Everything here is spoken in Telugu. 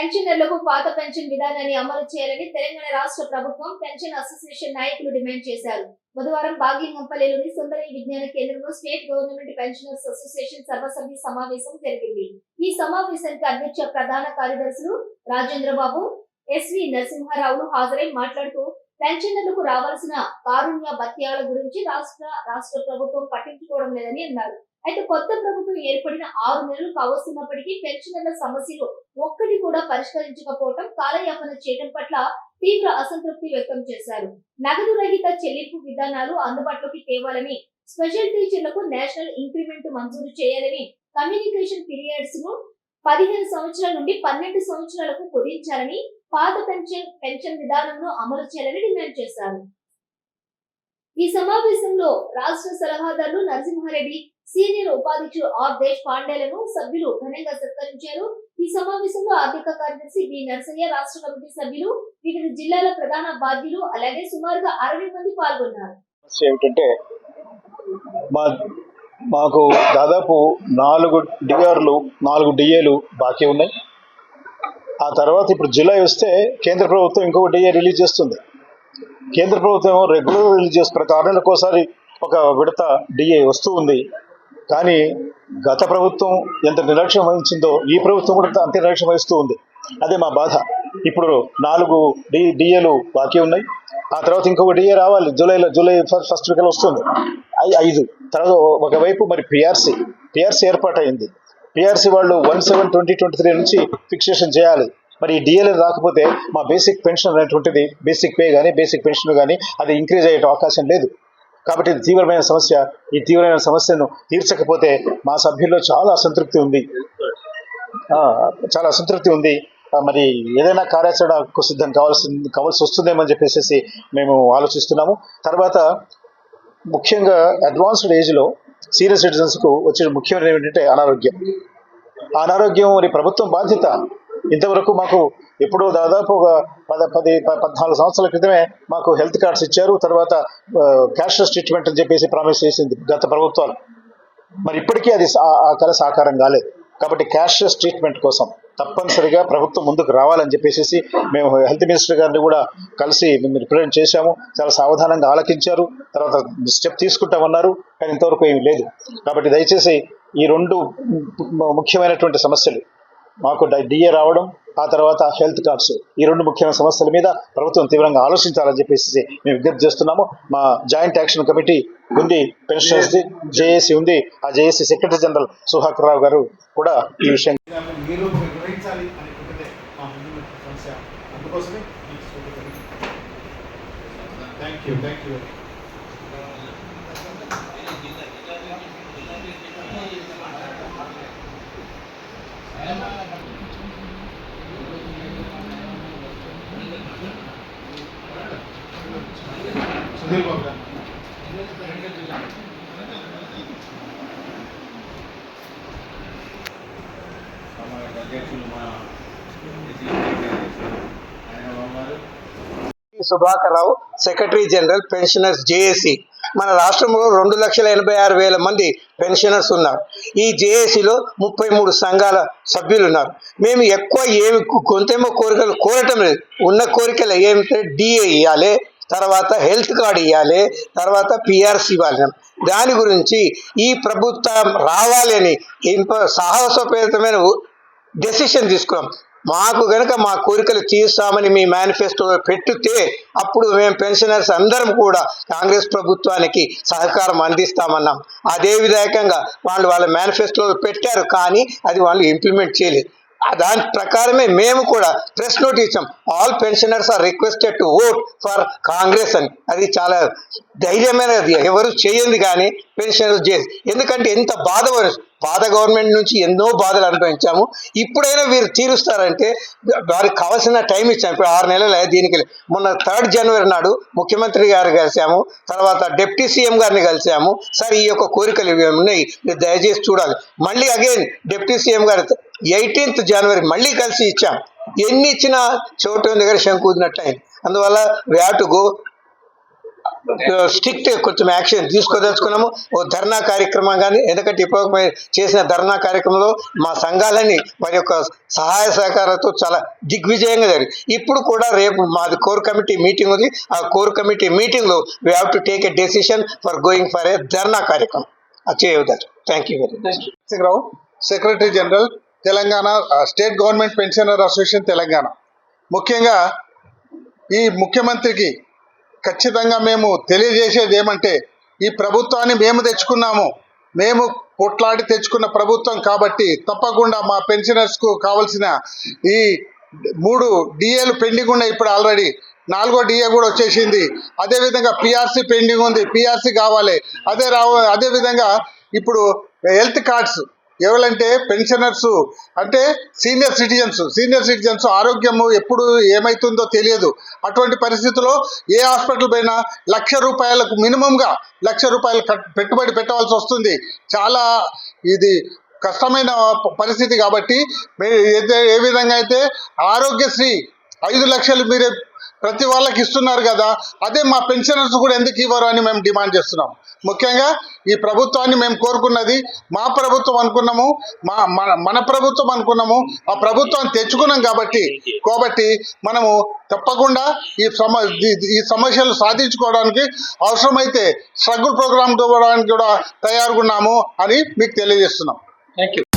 పెన్షనర్లకు పాత పెన్షన్ విధానాన్ని అమలు చేయాలని తెలంగాణ రాష్ట్ర ప్రభుత్వం పెన్షన్ అసోసియేషన్ నాయకులు డిమాండ్ చేశారు. బుధవారం బాగ్లింగంపల్లిలోని సుందరి విజ్ఞాన కేంద్రంలో స్టేట్ గవర్నమెంట్ పెన్షనర్స్ అసోసియేషన్ సర్వసభ్య సమావేశం జరిగింది. ఈ సమావేశానికి అధ్యక్ష ప్రధాన కార్యదర్శులు రాజేంద్ర బాబు ఎస్వి నరసింహారావులు హాజరై మాట్లాడుతూ పెన్షనర్లకు రావాల్సిన కారుణ్య భత్యాల గురించి రాష్ట్ర రాష్ట్ర ప్రభుత్వం పట్టించుకోవడం లేదని అన్నారు. అయితే కొత్త ప్రభుత్వం ఏర్పడిన ఆరు నెలలు కావస్తున్నప్పటికీ పెన్షనర్ల సమస్యలు ఒక్కటి కూడా పరిష్కరించకపోవటం కాలయాపన చేయడం పట్ల తీవ్ర అసంతృప్తి వ్యక్తం చేశారు. నగదు రహిత చెల్లింపు విధానాలు అందుబాటులోకి తేవాలని స్పెషల్ టీచర్లకు నేషనల్ ఇంక్రిమెంట్ మంజూరు చేయాలని కమ్యూనికేషన్ పీరియడ్స్ను పదిహేను సంవత్సరాల నుండి పన్నెండు సంవత్సరాలకు కుదించాలని పాత పెన్షన్ పెన్షన్ విధానంలో అమలు చేయాలని డిమాండ్ చేశారు. ఈ సమావేశంలో రాష్ట్ర సలహాదారులు నరసింహారెడ్డి సీనియర్ ఉపాధ్యక్షుడు ఆర్ దేశ్ పాండేలను సభ్యులు ఘనంగా సత్కరించారు. ఈ సమావేశంలో ఆర్థిక కార్యదర్శి బి నరసయ్య రాష్ట్ర కమిటీ సభ్యులు వివిధ జిల్లాల ప్రధాన బాధ్యులు అలాగే సుమారుగా అరవై మంది పాల్గొన్నారు. ఏమిటంటే మాకు దాదాపు నాలుగు డిఆర్లు నాలుగు డిఏలు బాకీ ఉన్నాయి. ఆ తర్వాత ఇప్పుడు జూలై వస్తే కేంద్ర ప్రభుత్వం ఇంకొక డిఏ రిలీజ్ చేస్తుంది? కేంద్ర ప్రభుత్వం రెగ్యులర్ రిలీజ్ చేస్తున్న కారణాలకు ఒకసారి ఒక విడత డిఏ వస్తూ ఉంది. కానీ గత ప్రభుత్వం ఎంత నిర్లక్ష్యం వహించిందో ఈ ప్రభుత్వం కూడా అంతే నిర్లక్ష్యం వహిస్తూ ఉంది. అదే మా బాధ. ఇప్పుడు నాలుగు డి డిఏలు బాకీ ఉన్నాయి. ఆ తర్వాత ఇంకొక డిఏ రావాలి. జూలైలో జూలై ఫస్ట్ ఫస్ట్ వీకల్ వస్తుంది. ఐ- ఐదు. తర్వాత ఒకవైపు మరి పిఆర్సీ. పిఆర్సీ ఏర్పాటైంది. పిఆర్సీ వాళ్ళు one seven twenty twenty three నుంచి ఫిక్సేషన్ చేయాలి. మరి డిఎల్ఎన్ రాకపోతే మా బేసిక్ పెన్షన్ అనేటువంటిది బేసిక్ పే కానీ బేసిక్ పెన్షన్ కానీ అది ఇంక్రీజ్ అయ్యే అవకాశం లేదు. కాబట్టి ఇది తీవ్రమైన సమస్య. ఈ తీవ్రమైన సమస్యను తీర్చకపోతే మా సభ్యుల్లో చాలా అసంతృప్తి ఉంది. చాలా అసంతృప్తి ఉంది. మరి ఏదైనా కార్యాచరణకు సిద్ధం కావాల్సి కావాల్సి వస్తుందేమని చెప్పేసి మేము ఆలోచిస్తున్నాము. తర్వాత ముఖ్యంగా అడ్వాన్స్డ్ ఏజ్లో సీనియర్ సిటిజన్స్కు వచ్చే ముఖ్యమైన ఏంటంటే అనారోగ్యం. అనారోగ్యం మరి ప్రభుత్వం బాధ్యత. ఇంతవరకు మాకు ఎప్పుడో దాదాపు ఒక పద పది ప- పద్నాలుగు సంవత్సరాల క్రితమే మాకు హెల్త్ కార్డ్స్ ఇచ్చారు. తర్వాత క్యాష్లెస్ ట్రీట్మెంట్ అని చెప్పేసి ప్రామిస్ చేసింది గత ప్రభుత్వాలు. మరి ఇప్పటికీ అది ఆ కళ సాకారం కాలేదు. కాబట్టి క్యాష్లెస్ ట్రీట్మెంట్ కోసం తప్పనిసరిగా ప్రభుత్వం ముందుకు రావాలని చెప్పేసి మేము హెల్త్ మినిస్టర్ గారిని కూడా కలిసి మేము రిప్రజెంట్ చేశాము. చాలా సావధానంగా ఆలకించారు. తర్వాత స్టెప్ తీసుకుంటామన్నారు. కానీ ఇంతవరకు ఏమీ లేదు. కాబట్టి దయచేసి ఈ రెండు ముఖ్యమైనటువంటి సమస్యలు మాకు డిఏ రావడం ఆ తర్వాత హెల్త్ కార్డ్స్ ఈ రెండు ముఖ్యమైన సమస్యల మీద ప్రభుత్వం తీవ్రంగా ఆలోచించాలని చెప్పేసి మేము విజ్ఞప్తి చేస్తున్నాము. మా జాయింట్ యాక్షన్ కమిటీ ఉంది పెన్షన్ జేఏసీ ఉంది ఆ JAC secretary general Suhakar Rao garu కూడా ఈ విషయం దాన్ని మీరు గ్రహించాలి అనుకుంటే మా ముందు సమస్య అందుకోసమే thank you thank you Sudheer Babu garu అధ్యక్షులు Sudhakar Rao secretary general pensioners JAC. మన రాష్ట్రంలో రెండు లక్షల ఎనభై ఆరు వేల మంది పెన్షనర్స్ ఉన్నారు. ఈ జేఏసీలో ముప్పై మూడు సంఘాల సభ్యులు ఉన్నారు. మేము ఎక్కువ ఏమి గొంతెమ్మ కోరికలు కోరటం లేదు. ఉన్న కోరికలు ఏమిటంటే డిఏ ఇవ్వాలి తర్వాత హెల్త్ కార్డు ఇవ్వాలి తర్వాత పిఆర్సీ ఇవ్వాలి. దాని గురించి ఈ ప్రభుత్వం రావాలి అని ఇంప సాహసోపేతమైన డెసిషన్ తీసుకున్నాం మాకు గనక మా కోరికలు తీరుస్తామని మీ మేనిఫెస్టోలో పెట్టితే అప్పుడు మేము పెన్షనర్స్ అందరం కూడా కాంగ్రెస్ ప్రభుత్వానికి సహకారం అందిస్తామన్నాం. అదే విధాయకంగా వాళ్ళు వాళ్ళ మేనిఫెస్టోలో పెట్టారు కానీ అది వాళ్ళు ఇంప్లిమెంట్ చేయలేదు. దాని ప్రకారమే మేము కూడా ప్రెస్ నోట్ ఇచ్చాం. All pensioners are requested to vote for Congress అని. అది చాలా ధైర్యమైనది ఎవరు చేయండి కానీ పెన్షన్ చేసి ఎందుకంటే ఎంత బాధ పాత గవర్నమెంట్ నుంచి ఎన్నో బాధలు అనుభవించాము. ఇప్పుడైనా వీరు తీరుస్తారంటే వారికి కావాల్సిన టైం ఇచ్చాము. ఇప్పుడు ఆరు నెలలు దీనికి. మొన్న థర్డ్ జనవరి నాడు ముఖ్యమంత్రి గారు కలిసాము. తర్వాత డిప్యూటీ సీఎం గారిని కలిసాము. సార్ ఈ యొక్క కోరికలు ఇవి ఉన్నాయి. మీరు దయచేసి చూడాలి. మళ్ళీ again deputy CM garu eighteenth January మళ్ళీ కలిసి ఇచ్చాం. ఎన్ని ఇచ్చినా చోటు దగ్గర శంకుదినట్టు అయింది. అందువల్ల వీ హ్యావ్ స్ట్రిక్ట్ కొంచెం యాక్షన్ తీసుకోదలుచుకున్నాము. ఓ ధర్నా కార్యక్రమం కానీ ఎందుకంటే ఇప్పుడు చేసిన ధర్నా కార్యక్రమంలో మా సంఘాలన్నీ వారి యొక్క సహాయ సహకారాలతో చాలా దిగ్విజయంగా జరిగింది ఇప్పుడు కూడా రేపు మాది కోర్ కమిటీ మీటింగ్ ఉంది. ఆ కోర్ కమిటీ మీటింగ్లో we have to take a decision for going for a dharna కార్యక్రమం. అది చేయవద్దు thank you very much Rao secretary general Telangana state government pensioner association Telangana. ముఖ్యంగా ఈ ముఖ్యమంత్రికి ఖచ్చితంగా మేము తెలియజేసేది ఏమంటే ఈ ప్రభుత్వాన్ని మేము తెచ్చుకున్నాము. మేము కొట్లాడి తెచ్చుకున్న ప్రభుత్వం కాబట్టి తప్పకుండా మా పెన్షనర్స్కు కావలసిన ఈ మూడు డిఏలు పెండింగ్ ఉన్నాయి ఇప్పుడు ఆల్రెడీ. నాలుగో డిఏ కూడా వచ్చేసింది. అదేవిధంగా పిఆర్సీ పెండింగ్ ఉంది. పిఆర్సీ కావాలి. అదే రావ అదేవిధంగా ఇప్పుడు హెల్త్ కార్డ్స్ ఎవరంటే పెన్షనర్స్ అంటే సీనియర్ సిటిజన్స్. సీనియర్ సిటిజన్స్ ఆరోగ్యము ఎప్పుడు ఏమవుతుందో తెలియదు. అటువంటి పరిస్థితుల్లో ఏ హాస్పిటల్ పైన లక్ష రూపాయలకు మినిమంగా లక్ష రూపాయలు కట్- పెట్టుబడి పెట్టవలసి వస్తుంది. చాలా ఇది కష్టమైన పరిస్థితి కాబట్టి ఏ విధంగా అయితే ఆరోగ్యశ్రీ ఐదు లక్షలు మీరే ప్రతి వాళ్ళకి ఇస్తున్నారు కదా అదే మా పెన్షనర్స్ కూడా ఎందుకు ఇవ్వరు అని మేము డిమాండ్ చేస్తున్నాం. ముఖ్యంగా ఈ ప్రభుత్వాన్ని మేము కోరుకున్నది మా ప్రభుత్వం అనుకున్నాము మా మన మన ప్రభుత్వం అనుకున్నాము ఆ ప్రభుత్వాన్ని తెచ్చుకున్నాం కాబట్టి కాబట్టి మనము తప్పకుండా ఈ సమ ఈ- సమస్యలు సాధించుకోవడానికి అవసరమైతే స్ట్రగుల్ ప్రోగ్రామ్ ఇవ్వడానికి కూడా తయారుకున్నాము అని మీకు తెలియజేస్తున్నాం. Thank you